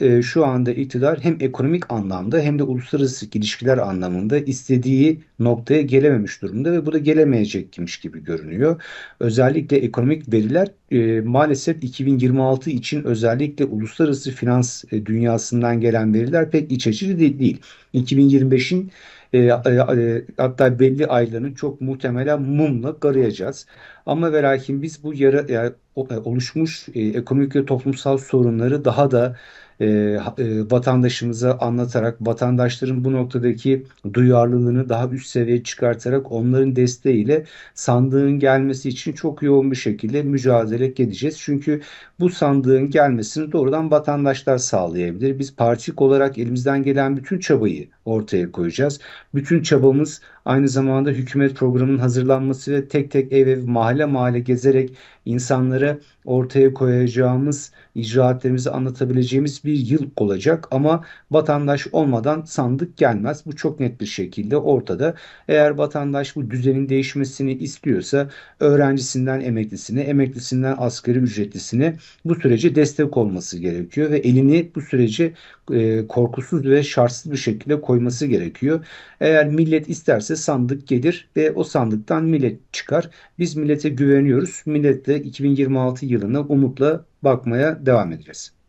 e, şu anda iktidar hem ekonomik anlamda hem de uluslararası ilişkiler anlamında istediği noktaya gelememiş durumda ve bu da gelemeyecekmiş gibi görünüyor. Özellikle ekonomik veriler e, maalesef 2026 için özellikle uluslararası finans e, dünyasından gelen veriler pek iç açıcı değil. değil. 2025'in e, e, e, hatta belli aylarını çok muhtemelen mumla karayacağız. Ama ve lakin biz bu yara, yani, oluşmuş ekonomik ve toplumsal sorunları daha da e, e, vatandaşımıza anlatarak, vatandaşların bu noktadaki duyarlılığını daha üst seviyeye çıkartarak onların desteğiyle sandığın gelmesi için çok yoğun bir şekilde mücadele edeceğiz. Çünkü bu sandığın gelmesini doğrudan vatandaşlar sağlayabilir. Biz partik olarak elimizden gelen bütün çabayı ortaya koyacağız. Bütün çabamız aynı zamanda hükümet programının hazırlanması ve tek tek ev ev mahalle mahalle gezerek insanlara ortaya koyacağımız icraatlerimizi anlatabileceğimiz bir yıl olacak ama vatandaş olmadan sandık gelmez. Bu çok net bir şekilde ortada. Eğer vatandaş bu düzenin değişmesini istiyorsa öğrencisinden emeklisine, emeklisinden asgari ücretlisine bu sürece destek olması gerekiyor ve elini bu sürece e, korkusuz ve şartsız bir şekilde koyması gerekiyor. Eğer millet isterse sandık gelir ve o sandıktan millet çıkar. Biz millete güveniyoruz. Millet de 2026 yılına umutla bakmaya devam edeceğiz.